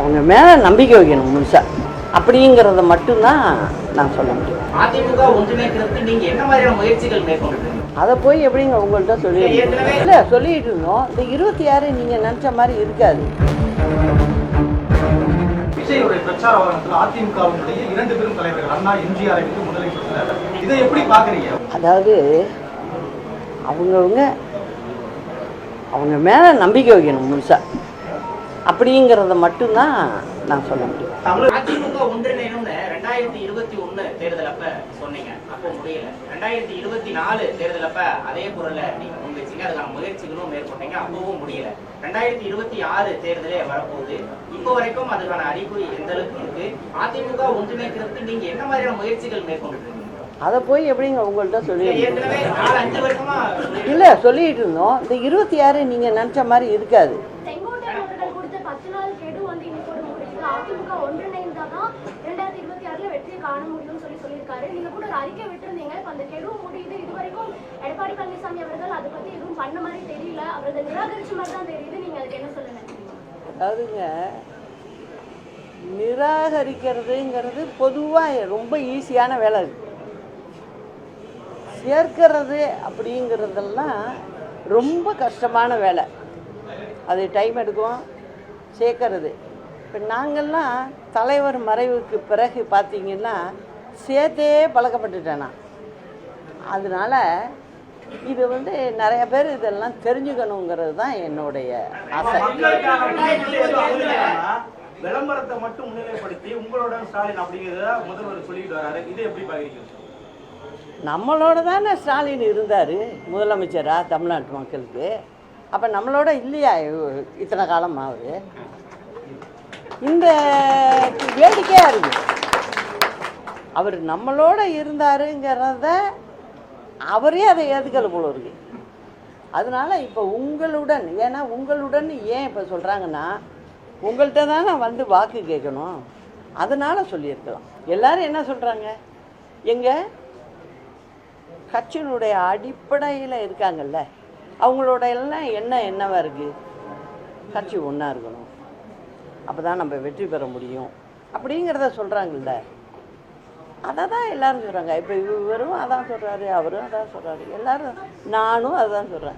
அவங்க மேலே நம்பிக்கை வைக்கணும் முழுசா. அப்படிங்கிறத மட்டும்தான் நான் சொல்ல முடியும். அதிமுக ஒன்றிணைக்கிறதுக்கு நீங்க என்ன மாதிரியான முயற்சிகள் மேற்கொண்டிருக்கீங்க அதை போய் எப்படிங்க உங்கள்கிட்ட சொல்லி இல்லை சொல்லிட்டு இருந்தோம். இந்த இருபத்தி ஆறு நீங்கள் நினச்ச மாதிரி இருக்காது. விஜயுடைய பிரச்சார வாகனத்தில் அதிமுகவினுடைய இரண்டு பெரும் தலைவர்கள் அண்ணா எம்ஜிஆரை வந்து முதலமைச்சர் இதை எப்படி பாக்குறீங்க அதாவது அவங்கவுங்க அவங்க மேலே நம்பிக்கை வைக்கணும் முழுசா. அப்படிங்கிறத மட்டும்தான் நான் சொல்ல முடியும். அதிமுக ஒன்றிணைணும்னு ரெண்டாயிரத்தி இருபத்தி ஒண்ணு தேர்தல் அப்ப சொன்னீங்க. அப்போ முடியல. ரெண்டாயிரத்தி இருபத்தி நாலு தேர்தல் அப்ப அதே குரலை நீங்க முன்வச்சீங்க அதுக்கான முயற்சிகளும் மேற்கொண்டீங்க. அப்பவும் முடியல. ரெண்டாயிரத்தி இருபத்தி ஆறு தேர்தலே வரப்போகுது. இப்போ வரைக்கும் அதுக்கான அறிகுறி எந்த அளவுக்கு இருக்கு? அதிமுக ஒன்றிணைக்கிறதுக்கு நீங்க என்ன மாதிரியான முயற்சிகள் மேற்கொண்டிருக்கீங்க? அதை போய் எப்படிங்க உங்கள்கிட்ட சொல்லி இல்லை சொல்லிட்டு இருந்தோம். இந்த இருபத்தி ஆறு நீங்கள் நினச்ச மாதிரி இருக்காது செங்கோட்டையன் அவர்கள் கொடுத்த பத்து நாள் கெடு வந்து இன்னைக்கு அதிமுக ஒன்றிணைந்தாதான் இரண்டாயிரத்தி இருபத்தி ஆறுல வெற்றியை காண முடியும்னு சொல்லி சொல்லியிருக்காரு. நீங்க கூட ஒரு அறிக்கை விட்டுருந்தீங்க. இப்ப அந்த கெடு முடியுது. இது வரைக்கும் எடப்பாடி பழனிசாமி அவர்கள் அதை பத்தி எதுவும் பண்ண மாதிரி தெரியல. அவர்கள் நிராகரிச்ச மாதிரி தான் தெரியுது. நீங்க அதுக்கு என்ன சொல்ல அதுங்க நிராகரிக்கிறதுங்கிறது பொதுவாக ரொம்ப ஈஸியான வேலை அது. சேர்க்கிறது அப்படிங்கிறதெல்லாம் ரொம்ப கஷ்டமான வேலை. அது டைம் எடுக்கும். சேர்க்கறது. இப்போ நாங்கள்லாம் தலைவர் மறைவுக்கு பிறகு பார்த்தீங்கன்னா சேர்த்தே பழக்கப்பட்டுட்டேன். அதனால இது வந்து நிறைய பேர் இதெல்லாம் தெரிஞ்சுக்கணுங்கிறது தான் என்னுடைய ஆசை. விளம்பரத்தை மட்டும் முன்னிலைப்படுத்தி உங்களோட ஸ்டாலின் அப்படிங்கிறத முதல்வர் சொல்லிட்டு வராரு. இதை எப்படி பாக்குறீங்க நம்மளோட தானே ஸ்டாலின் இருந்தார் முதலமைச்சராக தமிழ்நாட்டு மக்களுக்கு. அப்போ நம்மளோட இல்லையா இத்தனை காலமா அவர் இந்த வேடிக்கையாக இருக்கு. அவர் நம்மளோட இருந்தாருங்கிறத அவரே அதை ஏற்றுக்கல போல இருக்கு. அதனால இப்போ உங்களுடன் ஏன்னா உங்களுடன் ஏன் இப்போ சொல்கிறாங்கன்னா உங்கள்கிட்ட தானே வந்து வாக்கு கேட்கணும். அதனால சொல்லியிருக்கலாம். எல்லாரும் என்ன சொல்கிறாங்க எங்கள் கட்சியினுடைய அடிப்படையில் இருக்காங்கல்ல. அவங்களோட எல்லாம் என்ன என்னவாக இருக்குது கட்சி ஒன்றா இருக்கணும். அப்போ தான் நம்ம வெற்றி பெற முடியும். அப்படிங்கிறத சொல்கிறாங்கல்ல அதை தான் எல்லாரும் சொல்கிறாங்க இப்போ இவரும் அதான் சொல்கிறாரு அவரும் அதான் சொல்கிறாரு எல்லாரும் நானும் அதான் சொல்கிறேன்